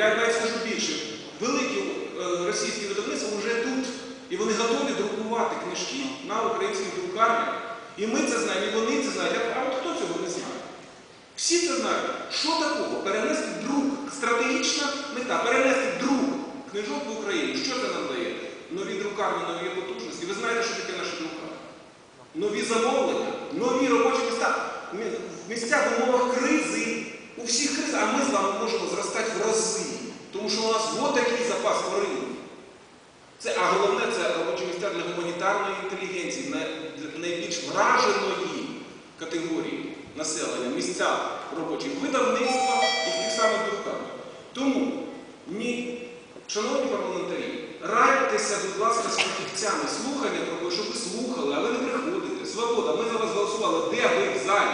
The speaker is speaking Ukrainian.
Я навіть скажу більше. Великі е, російські видавництва вже тут, і вони готові друкувати книжки на українських друкарнях. І ми це знаємо, і вони це знають. А от хто цього не знає? Всі це знають. Що такого? Перенести друк. Стратегічна мета. Перенести друк книжок в Україну. Що це нам дає? Нові друкарні, нові потужності. Ви знаєте, що таке наші друкарні? Нові замовлення, нові робочі місця. Мі- Місця в умовах кризи. У всіх криз, а ми з вами можемо зростати в рази. Тому що у нас такий запас тварин. Це, а головне, це робочі місця для гуманітарної інтелігенції, найбільш враженої категорії населення, місця робочі видавництва і в тих самих друкарнях. Тому, ні, шановні парламентарі, радьтеся, будь ласка, з фахівцями слухання, про те, щоб ви слухали, але не приходите. Свобода, ми за вас голосували, де ви в залі?